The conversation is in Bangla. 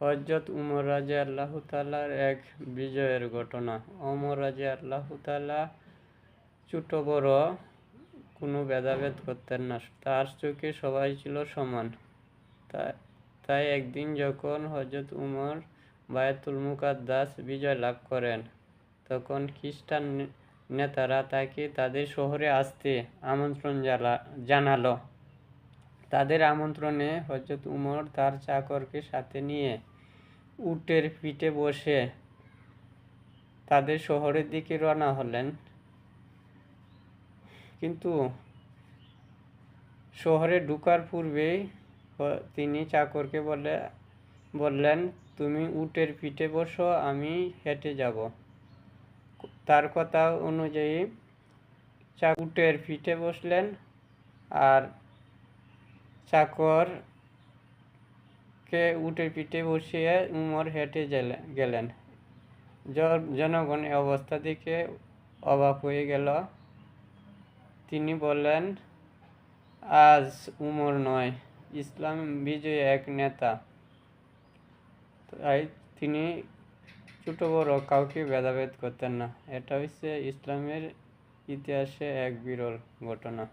হজরত উমর রাজা আল্লাহ তালার এক বিজয়ের ঘটনা। অমর রাজা আল্লাহ তালা ছোট, বড়, কোনো ভেদাভেদ করতেন না। তার চোখে সবাই ছিল সমান। তাই একদিন যখন হজরত উমর বায়াতুল মুকাদ্দাস বিজয় লাভ করেন, তখন খ্রিস্টান নেতারা তাকে তাদের শহরে আসতে আমন্ত্রণ জানালো। তাদের আমন্ত্রণে হজরত উমর তার চাকরকে সাথে নিয়ে উটের পিঠে বসে তাদের শহরের দিকে রওনা হলেন। কিন্তু শহরে ঢুকার পূর্বেই তিনি চাকরকে বলে, বললেন, তুমি উটের পিঠে বসো, আমি হেঁটে যাব। তার কথা অনুযায়ী উটের পিঠে বসলেন আর চাকর কে উটের পিঠে বসিয়ে উমর হেঁটে গেলে- গেলেন। জনগণ এই অবস্থা দেখে অবাক হয়ে গেল। তিনি বললেন, আজ উমর নয়, ইসলাম বিজয়ী এক নেতা। তাই তিনি ছোট বড় কাউকে ভেদাভেদ করতেন না। এটা হচ্ছে ইসলামের ইতিহাসে এক বিরল ঘটনা।